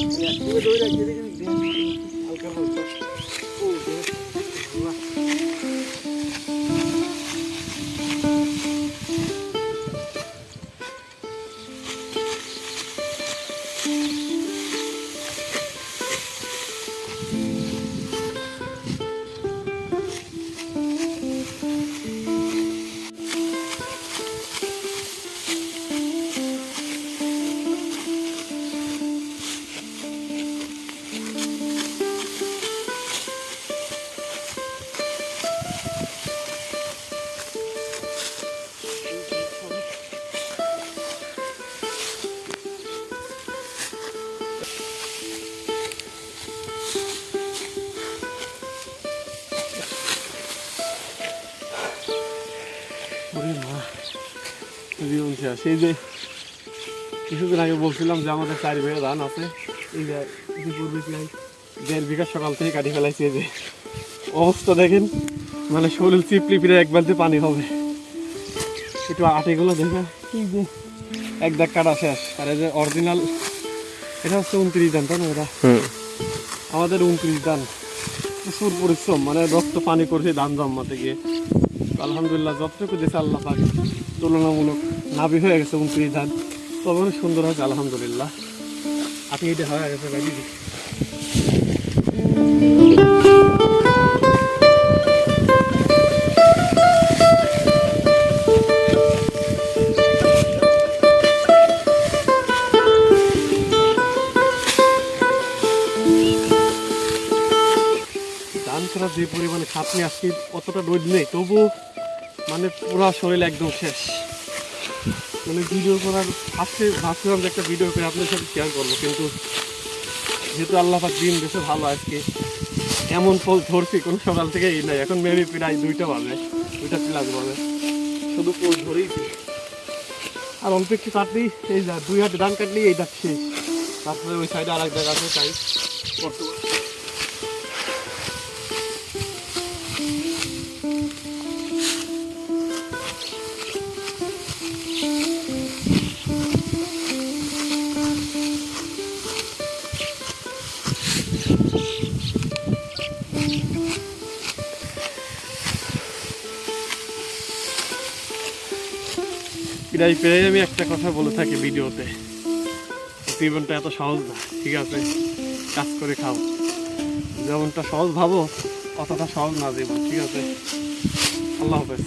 ওরে জীবন শেষ সেই যে কিছুদিন আগে বলছিলাম যে আমাদের চার বিঘা ধান আছে এই যে ইতিপূর্বে প্রায় দেড় বিঘা সকাল থেকে কাটি ফেলাইছে যে অবস্থা দেখেন মানে শরীর চিপলি ফিরে এক বালতি পানি হবে। একটু আটেগুলো দেখে কি যে এক দাগ কাটা শেষ। আর এই যে অরিজিনাল এটা হচ্ছে উনত্রিশ দান তাই না এটা? আমাদের উনত্রিশ দান প্রচুর পরিশ্রম মানে রক্ত পানি করছে ধান জন্মাতে গিয়ে। আলহামদুলিল্লাহ, যতটুকু দিয়েছে আল্লাহ পাক তুলনামূলক নাবি হয়ে গেছে উনত্রিশ ধান তবে অনেক সুন্দর হয়েছে, আলহামদুলিল্লাহ। আপনি এটা হয়ে গেছে, ভাই যে পরিমাণে খাটনি আজকে অতটা রোদ নেই তবু মানে পুরো শরীর একদম শেষ মানে ভিডিও করার ফার্স্টে ভাবছিলাম যে একটা ভিডিও করে আপনার সাথে শেয়ার করব, কিন্তু যেহেতু আল্লাহাক দিন বেশি ভালো আজকে। এমন ফল ধরছি, কোনো সকাল থেকে এই নাই। এখন মেবি প্রায় দুইটা বাজে, দুইটা প্লাস বাজে। শুধু পোল ধরেইছি আর অল্প একটু কাটলেই এই দুই হাতে ধান কাটলেই এই দাগ শেষ। তারপরে ওই সাইডে আর এক জায়গা আছে তাই বর্তমান প্রায় প্রায় আমি একটা কথা বলে থাকি ভিডিওতে। জীবনটা এত সহজ না, ঠিক আছে? কাজ করে খাও। যেমনটা সহজ ভাবো অতটা সহজ না জীবন, ঠিক আছে? আল্লাহ হাফেজ।